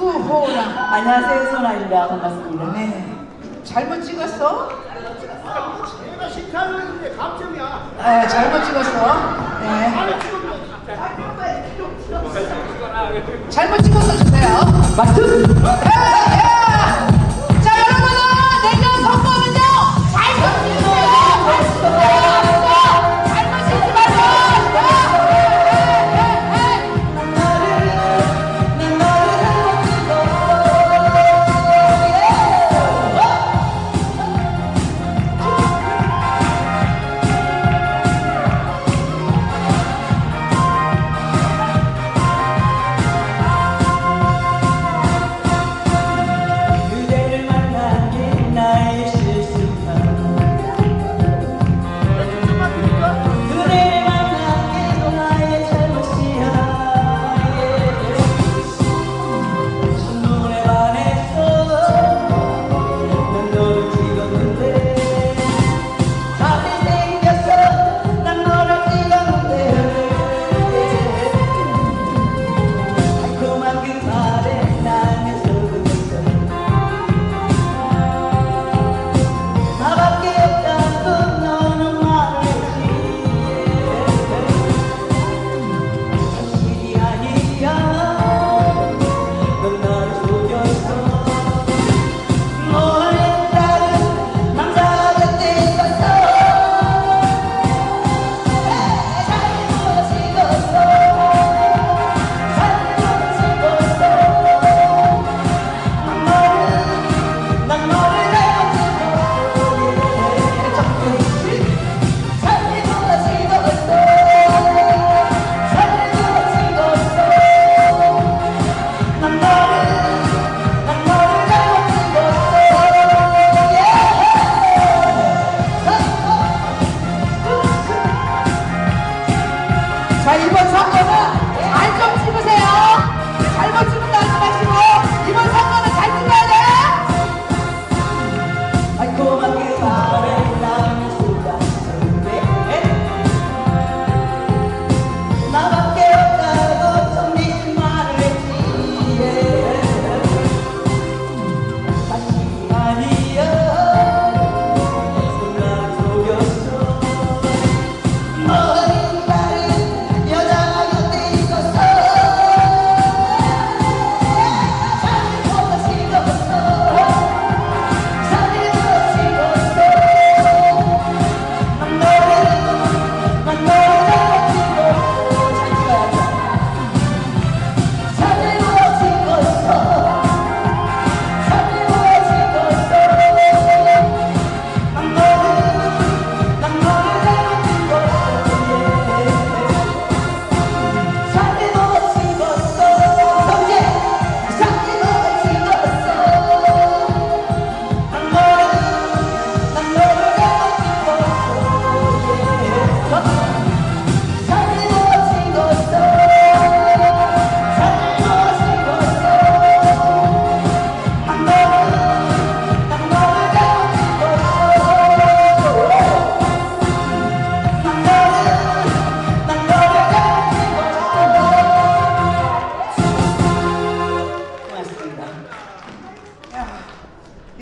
수호라. 안녕하세요, 소라입니다. 반갑습니다. 네. 잘못 찍었어? 내가 식사하는데 감점이야. 네, 잘못 찍었어. 네. 잘못 찍었어 주세요. 마스터. 네.